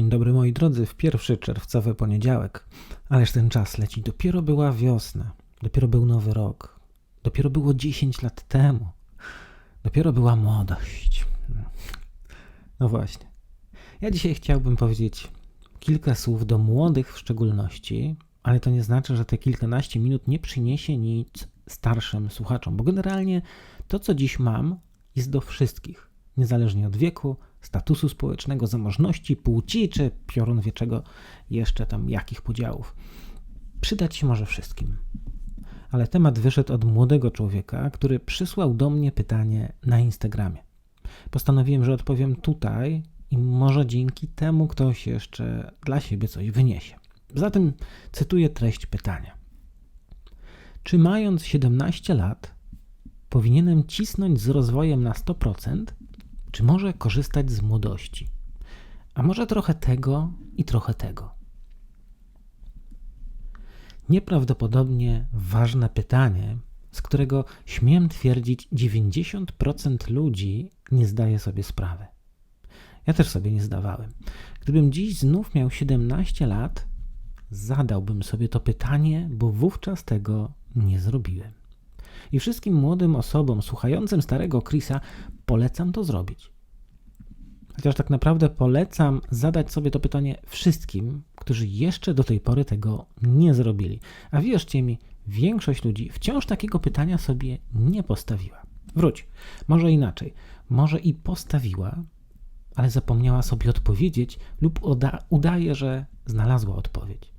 Dzień dobry moi drodzy, w pierwszy czerwcowy poniedziałek. Ależ ten czas leci. Dopiero była wiosna, dopiero był nowy rok, dopiero było 10 lat temu, dopiero była młodość. No właśnie. Ja dzisiaj chciałbym powiedzieć kilka słów do młodych w szczególności, ale to nie znaczy, że te kilkanaście minut nie przyniesie nic starszym słuchaczom, bo generalnie to, co dziś mam, jest do wszystkich, niezależnie od wieku, statusu społecznego, zamożności, płci czy piorun wie czego jeszcze tam jakich podziałów. Przydać się może wszystkim. Ale temat wyszedł od młodego człowieka, który przysłał do mnie pytanie na Instagramie. Postanowiłem, że odpowiem tutaj i może dzięki temu ktoś jeszcze dla siebie coś wyniesie. Zatem cytuję treść pytania. Czy mając 17 lat powinienem cisnąć z rozwojem na 100%, czy może korzystać z młodości? A może trochę tego i trochę tego? Nieprawdopodobnie ważne pytanie, z którego śmiem twierdzić 90% ludzi nie zdaje sobie sprawy. Ja też sobie nie zdawałem. Gdybym dziś znów miał 17 lat, zadałbym sobie to pytanie, bo wówczas tego nie zrobiłem. I wszystkim młodym osobom słuchającym starego Chrisa polecam to zrobić. Chociaż tak naprawdę polecam zadać sobie to pytanie wszystkim, którzy jeszcze do tej pory tego nie zrobili. A wierzcie mi, większość ludzi wciąż takiego pytania sobie nie postawiła. Wróć, może inaczej, może i postawiła, ale zapomniała sobie odpowiedzieć lub uda udaje, że znalazła odpowiedź.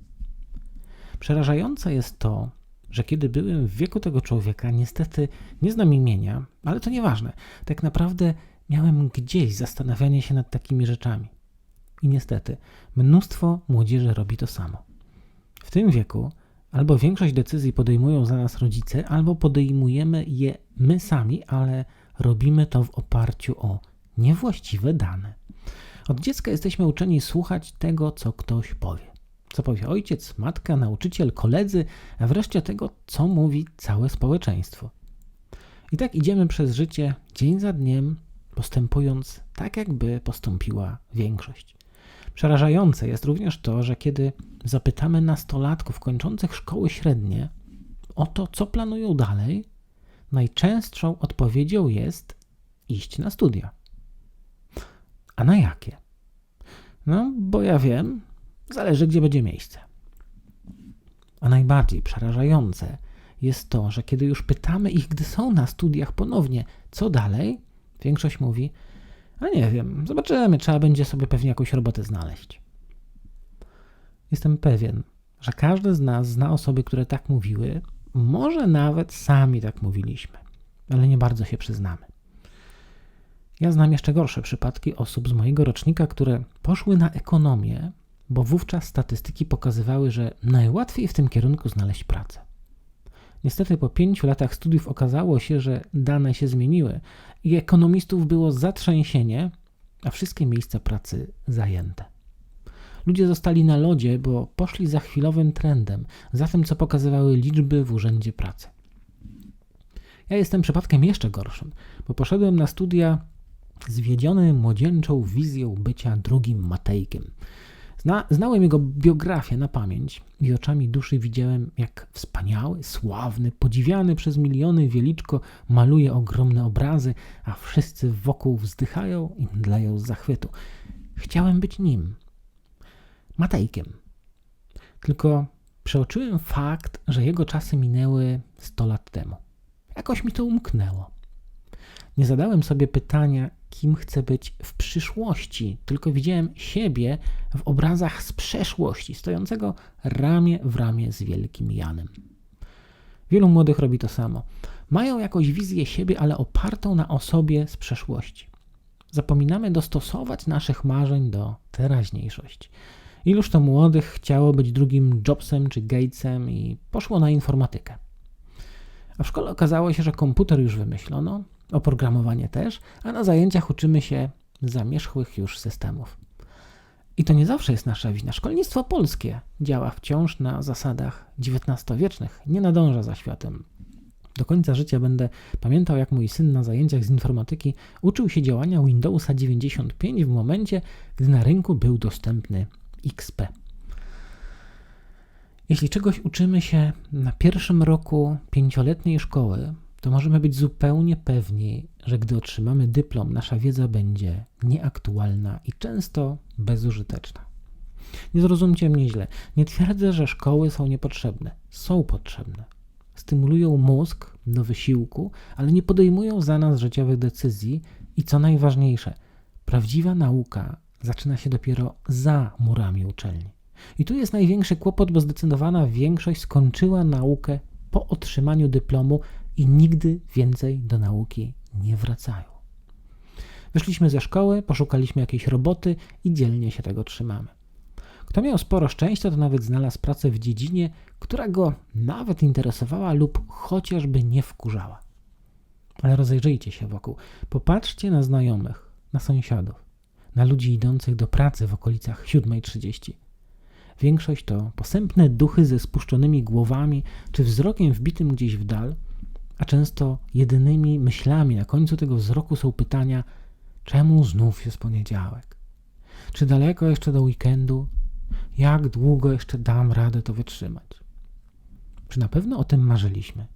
Przerażające jest to, że kiedy byłem w wieku tego człowieka, niestety nie znam imienia, ale to nieważne. Tak naprawdę miałem gdzieś zastanawianie się nad takimi rzeczami. I niestety, mnóstwo młodzieży robi to samo. W tym wieku albo większość decyzji podejmują za nas rodzice, albo podejmujemy je my sami, ale robimy to w oparciu o niewłaściwe dane. Od dziecka jesteśmy uczeni słuchać tego, co ktoś powie co powie ojciec, matka, nauczyciel, koledzy, a wreszcie tego, co mówi całe społeczeństwo. I tak idziemy przez życie dzień za dniem, postępując tak, jakby postąpiła większość. Przerażające jest również to, że kiedy zapytamy nastolatków kończących szkoły średnie o to, co planują dalej, najczęstszą odpowiedzią jest iść na studia. A na jakie? No, bo ja wiem, Zależy, gdzie będzie miejsce. A najbardziej przerażające jest to, że kiedy już pytamy ich, gdy są na studiach ponownie, co dalej, większość mówi: A nie wiem, zobaczymy, trzeba będzie sobie pewnie jakąś robotę znaleźć. Jestem pewien, że każdy z nas zna osoby, które tak mówiły, może nawet sami tak mówiliśmy, ale nie bardzo się przyznamy. Ja znam jeszcze gorsze przypadki osób z mojego rocznika, które poszły na ekonomię, bo wówczas statystyki pokazywały, że najłatwiej w tym kierunku znaleźć pracę. Niestety po pięciu latach studiów okazało się, że dane się zmieniły i ekonomistów było zatrzęsienie, a wszystkie miejsca pracy zajęte. Ludzie zostali na lodzie, bo poszli za chwilowym trendem, za tym, co pokazywały liczby w urzędzie pracy. Ja jestem przypadkiem jeszcze gorszym, bo poszedłem na studia zwiedziony młodzieńczą wizją bycia drugim Matejkiem. Zna, znałem jego biografię na pamięć i oczami duszy widziałem, jak wspaniały, sławny, podziwiany przez miliony wieliczko maluje ogromne obrazy, a wszyscy wokół wzdychają i mdleją z zachwytu. Chciałem być nim. Matejkiem. Tylko przeoczyłem fakt, że jego czasy minęły 100 lat temu. Jakoś mi to umknęło. Nie zadałem sobie pytania, kim chcę być w przyszłości, tylko widziałem siebie w obrazach z przeszłości, stojącego ramię w ramię z wielkim Janem. Wielu młodych robi to samo. Mają jakąś wizję siebie, ale opartą na osobie z przeszłości. Zapominamy dostosować naszych marzeń do teraźniejszości. Iluż to młodych chciało być drugim Jobsem czy Gatesem i poszło na informatykę. A w szkole okazało się, że komputer już wymyślono, oprogramowanie też, a na zajęciach uczymy się zamierzchłych już systemów. I to nie zawsze jest nasza wina. Szkolnictwo polskie działa wciąż na zasadach XIX-wiecznych, nie nadąża za światem Do końca życia będę pamiętał, jak mój syn na zajęciach z informatyki uczył się działania Windowsa 95 w momencie, gdy na rynku był dostępny XP. Jeśli czegoś uczymy się na pierwszym roku pięcioletniej szkoły, to możemy być zupełnie pewni, że gdy otrzymamy dyplom, nasza wiedza będzie nieaktualna i często bezużyteczna. Nie zrozumcie mnie źle. Nie twierdzę, że szkoły są niepotrzebne. Są potrzebne. Stymulują mózg do wysiłku, ale nie podejmują za nas życiowych decyzji i co najważniejsze, prawdziwa nauka zaczyna się dopiero za murami uczelni. I tu jest największy kłopot, bo zdecydowana większość skończyła naukę po otrzymaniu dyplomu i nigdy więcej do nauki nie wracają. Wyszliśmy ze szkoły, poszukaliśmy jakiejś roboty i dzielnie się tego trzymamy. Kto miał sporo szczęścia, to nawet znalazł pracę w dziedzinie, która go nawet interesowała lub chociażby nie wkurzała. Ale rozejrzyjcie się wokół. Popatrzcie na znajomych, na sąsiadów, na ludzi idących do pracy w okolicach 7.30. Większość to posępne duchy ze spuszczonymi głowami czy wzrokiem wbitym gdzieś w dal, a często jedynymi myślami na końcu tego wzroku są pytania: czemu znów jest poniedziałek? Czy daleko jeszcze do weekendu? Jak długo jeszcze dam radę to wytrzymać? Czy na pewno o tym marzyliśmy?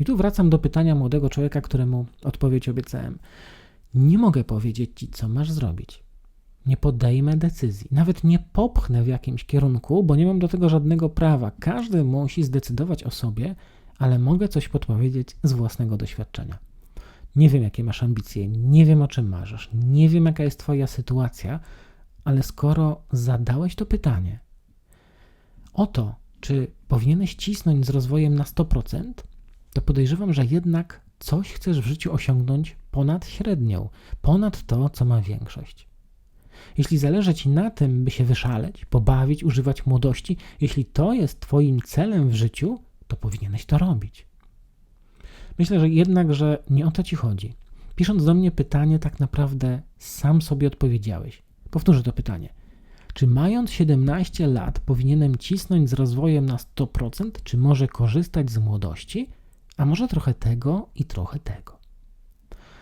I tu wracam do pytania młodego człowieka, któremu odpowiedź obiecałem. Nie mogę powiedzieć ci, co masz zrobić. Nie podejmę decyzji, nawet nie popchnę w jakimś kierunku, bo nie mam do tego żadnego prawa. Każdy musi zdecydować o sobie, ale mogę coś podpowiedzieć z własnego doświadczenia. Nie wiem, jakie masz ambicje, nie wiem, o czym marzysz, nie wiem, jaka jest Twoja sytuacja, ale skoro zadałeś to pytanie o to, czy powinieneś cisnąć z rozwojem na 100%, to podejrzewam, że jednak coś chcesz w życiu osiągnąć ponad średnią, ponad to, co ma większość. Jeśli zależy Ci na tym, by się wyszaleć, pobawić, używać młodości, jeśli to jest Twoim celem w życiu, to powinieneś to robić. Myślę, że jednak, że nie o to Ci chodzi. Pisząc do mnie pytanie, tak naprawdę sam sobie odpowiedziałeś. Powtórzę to pytanie. Czy mając 17 lat powinienem cisnąć z rozwojem na 100%, czy może korzystać z młodości, a może trochę tego i trochę tego?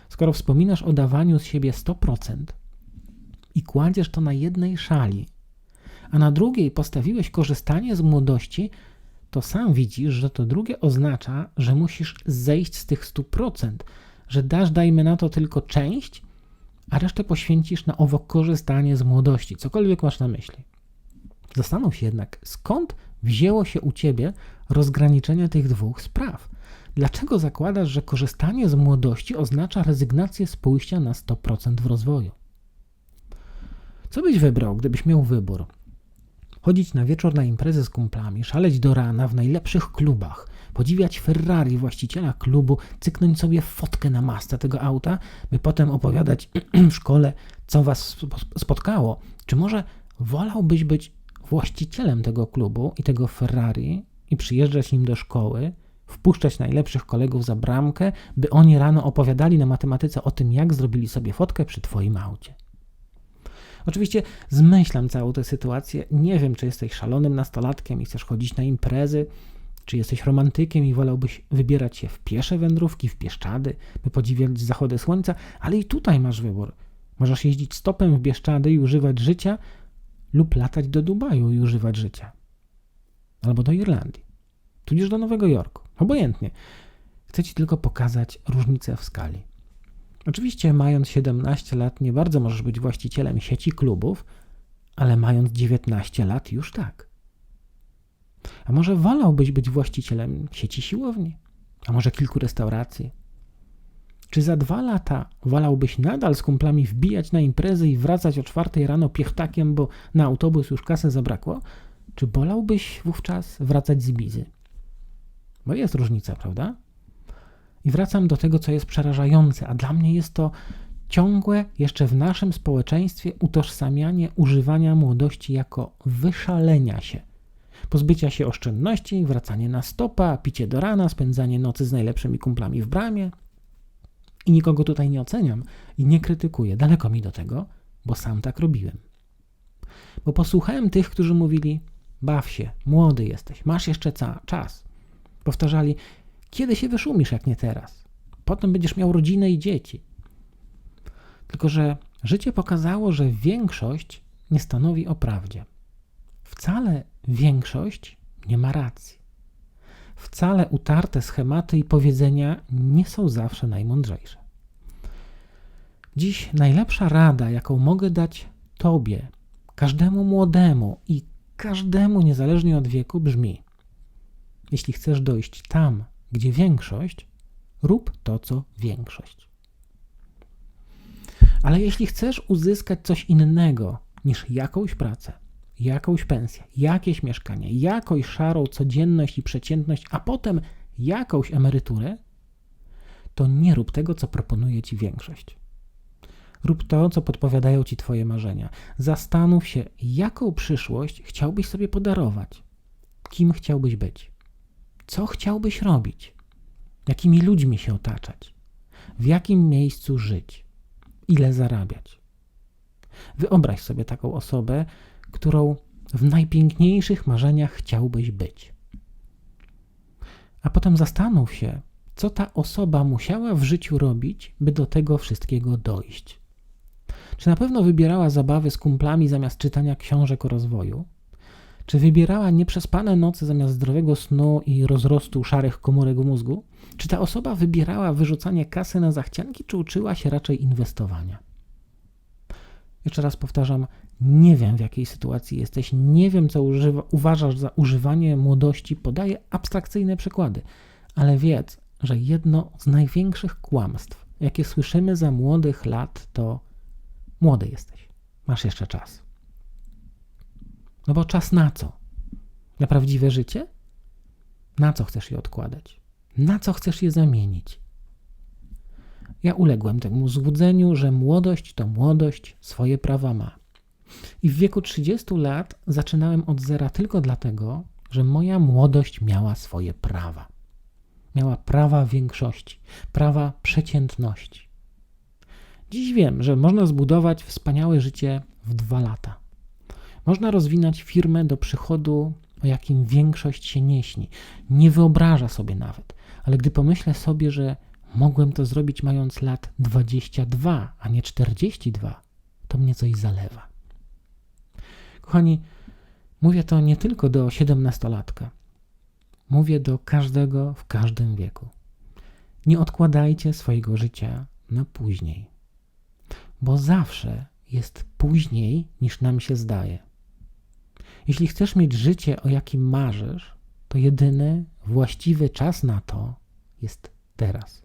Skoro wspominasz o dawaniu z siebie 100% i kładziesz to na jednej szali, a na drugiej postawiłeś korzystanie z młodości, to sam widzisz, że to drugie oznacza, że musisz zejść z tych 100%, że dasz, dajmy na to, tylko część, a resztę poświęcisz na owo korzystanie z młodości, cokolwiek masz na myśli. Zastanów się jednak, skąd wzięło się u ciebie rozgraniczenie tych dwóch spraw. Dlaczego zakładasz, że korzystanie z młodości oznacza rezygnację z pójścia na 100% w rozwoju? Co byś wybrał, gdybyś miał wybór? Chodzić na wieczór na imprezę z kumplami, szaleć do rana w najlepszych klubach, podziwiać Ferrari właściciela klubu, cyknąć sobie fotkę na masce tego auta, by potem opowiadać w szkole, co was spotkało. Czy może wolałbyś być właścicielem tego klubu i tego Ferrari i przyjeżdżać nim do szkoły, wpuszczać najlepszych kolegów za bramkę, by oni rano opowiadali na matematyce o tym, jak zrobili sobie fotkę przy twoim aucie? Oczywiście zmyślam całą tę sytuację. Nie wiem, czy jesteś szalonym nastolatkiem i chcesz chodzić na imprezy, czy jesteś romantykiem i wolałbyś wybierać się w piesze wędrówki, w Bieszczady, by podziwiać zachody słońca, ale i tutaj masz wybór. Możesz jeździć stopem w Bieszczady i używać życia, lub latać do Dubaju i używać życia. Albo do Irlandii, tudzież do Nowego Jorku. Obojętnie. Chcę Ci tylko pokazać różnicę w skali. Oczywiście, mając 17 lat, nie bardzo możesz być właścicielem sieci klubów, ale mając 19 lat, już tak. A może wolałbyś być właścicielem sieci siłowni? A może kilku restauracji? Czy za dwa lata wolałbyś nadal z kumplami wbijać na imprezy i wracać o czwartej rano piechtakiem, bo na autobus już kasę zabrakło? Czy wolałbyś wówczas wracać z Ibizy? Bo jest różnica, prawda? I wracam do tego, co jest przerażające, a dla mnie jest to ciągłe, jeszcze w naszym społeczeństwie, utożsamianie używania młodości jako wyszalenia się. Pozbycia się oszczędności, wracanie na stopa, picie do rana, spędzanie nocy z najlepszymi kumplami w bramie. I nikogo tutaj nie oceniam i nie krytykuję. Daleko mi do tego, bo sam tak robiłem. Bo posłuchałem tych, którzy mówili: Baw się, młody jesteś, masz jeszcze czas. Powtarzali: Kiedy się wyszumisz, jak nie teraz? Potem będziesz miał rodzinę i dzieci. Tylko, że życie pokazało, że większość nie stanowi o prawdzie. Wcale większość nie ma racji. Wcale utarte schematy i powiedzenia nie są zawsze najmądrzejsze. Dziś najlepsza rada, jaką mogę dać Tobie, każdemu młodemu i każdemu niezależnie od wieku brzmi: Jeśli chcesz dojść tam, gdzie większość, rób to, co większość. Ale jeśli chcesz uzyskać coś innego niż jakąś pracę, jakąś pensję, jakieś mieszkanie, jakąś szarą codzienność i przeciętność, a potem jakąś emeryturę, to nie rób tego, co proponuje ci większość. Rób to, co podpowiadają ci Twoje marzenia. Zastanów się, jaką przyszłość chciałbyś sobie podarować. Kim chciałbyś być? Co chciałbyś robić? Jakimi ludźmi się otaczać? W jakim miejscu żyć? Ile zarabiać? Wyobraź sobie taką osobę, którą w najpiękniejszych marzeniach chciałbyś być. A potem zastanów się, co ta osoba musiała w życiu robić, by do tego wszystkiego dojść. Czy na pewno wybierała zabawy z kumplami zamiast czytania książek o rozwoju? Czy wybierała nieprzespane noce zamiast zdrowego snu i rozrostu szarych komórek mózgu? Czy ta osoba wybierała wyrzucanie kasy na zachcianki, czy uczyła się raczej inwestowania? Jeszcze raz powtarzam, nie wiem w jakiej sytuacji jesteś, nie wiem co używa, uważasz za używanie młodości, podaję abstrakcyjne przykłady, ale wiedz, że jedno z największych kłamstw, jakie słyszymy za młodych lat, to młody jesteś, masz jeszcze czas. No bo czas na co? Na prawdziwe życie? Na co chcesz je odkładać? Na co chcesz je zamienić? Ja uległem temu złudzeniu, że młodość to młodość, swoje prawa ma. I w wieku 30 lat zaczynałem od zera tylko dlatego, że moja młodość miała swoje prawa. Miała prawa większości, prawa przeciętności. Dziś wiem, że można zbudować wspaniałe życie w dwa lata. Można rozwinąć firmę do przychodu, o jakim większość się nie śni, nie wyobraża sobie nawet. Ale gdy pomyślę sobie, że mogłem to zrobić mając lat 22, a nie 42, to mnie coś zalewa. Kochani, mówię to nie tylko do siedemnastolatka. Mówię do każdego w każdym wieku. Nie odkładajcie swojego życia na później, bo zawsze jest później niż nam się zdaje. Jeśli chcesz mieć życie, o jakim marzysz, to jedyny właściwy czas na to jest teraz.